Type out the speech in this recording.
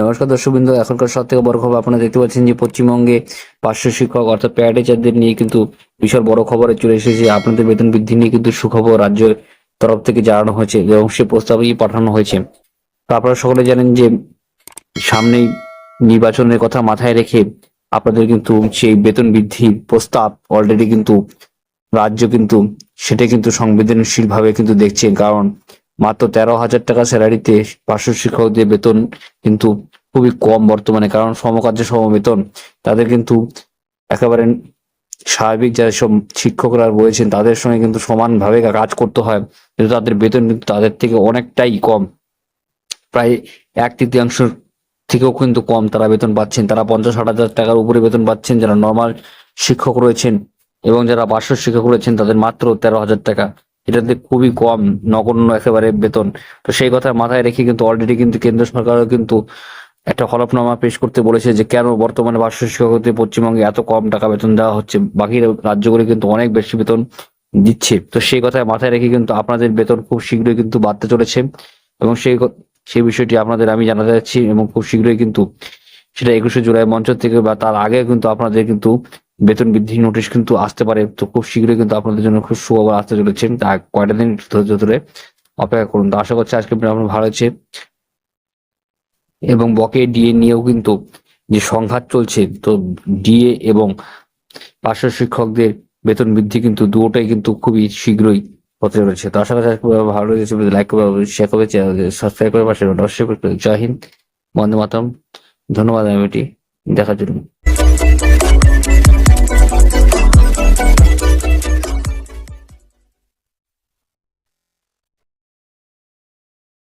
নমস্কার দর্শকবৃন্দ, এখনকার সব থেকে বড় খবর আপনারা দেখতে পাচ্ছেন যে পশ্চিমবঙ্গে পার্শ্ব শিক্ষক অর্থাৎ প্যারাটিচারদের নিয়ে কিন্তু বিশাল বড় খবরে চলে এসেছে। আপনাদের বেতন বৃদ্ধি নিয়ে কিন্তু সুখবর রাজ্যের তরফ থেকে জানানো হয়েছে এবং সে প্রস্তাবই পাঠানো হয়েছে। তো আপনারা সকলে জানেন যে সামনেই নির্বাচনের কথা মাথায় রেখে আপনাদের কিন্তু সেই বেতন বৃদ্ধির প্রস্তাব অলরেডি কিন্তু রাজ্য কিন্তু সেটা কিন্তু সংবেদনশীল ভাবে কিন্তু দেখছে। কারণ মাত্র তেরো হাজার টাকা স্যালারিতে পার্শ্ব শিক্ষকদের বেতন কিন্তু খুবই কম বর্তমানে, কারণ সমকার্য সমবেতন তাদের কিন্তু একেবারে স্বাভাবিক যারা সব শিক্ষকরা রয়েছেন, তাদের সঙ্গে কিন্তু সমানভাবে কাজ করতে হয়, কিন্তু তাদের বেতন কিন্তু তাদের থেকে অনেকটাই কম। প্রায় এক তৃতীয়াংশ থেকেও কিন্তু কম তারা বেতন পাচ্ছেন। তারা পঞ্চাশ ষাট হাজার টাকার উপরে বেতন পাচ্ছেন যারা নর্মাল শিক্ষক রয়েছেন এবং যারা পার্শ্ব শিক্ষক রয়েছেন, তাদের মাত্র তেরো হাজার টাকা। এটাতে খুবই কম, নগণ্য একেবারে বেতন। তো সেই কথা মাথায় রেখে কিন্তু অলরেডি কিন্তু কেন্দ্র সরকারও কিন্তু একটা হলফনামা পেশ করতে বলেছে যে কেন বর্তমানে পার্শ্ব শিক্ষকদের পশ্চিমবঙ্গে এত কম টাকা বেতন দেওয়া হচ্ছে। বাকি রাজ্যগুলি কিন্তু অনেক বেশি বেতন দিচ্ছে। তো সেই কথায় মাথায় রেখে কিন্তু আপনাদের বেতন খুব শীঘ্রই কিন্তু বাড়তে চলেছে এবং সেই সেই বিষয়টি আপনাদের আমি জানাতে যাচ্ছি এবং খুব শীঘ্রই কিন্তু সেটা একুশে জুলাই মঞ্চ থেকে বা তার আগে কিন্তু আপনাদের কিন্তু বেতন বৃদ্ধি নোটিশ কিন্তু আসতে পারে। তো খুব শীঘ্রই কিন্তু আপনাদের জন্য খুব সুখবর আসতে চলেছে। তা কয়টা দিন ধৈর্য ধরে অপেক্ষা করুন। তো আশা করছি আজকে আপনার ভালো হয়েছে এবং বকে ডিএ নিয়েও কিন্তু যে সংঘাত চলছে, তো ডিএ এবং পার্শ্ব শিক্ষকদের বেতন বৃদ্ধি কিন্তু দুটোটাই কিন্তু খুবই শীঘ্রই হতে চলেছে। তো আশা করছি ভালো লেগেছে লাইক করবে শেয়ার করবে সাবস্ক্রাইব করে পাশে অবশ্যই। জয় হিন্দ, বন্দে মাতরম। ধন্যবাদ এমএটি দেখার জন্য।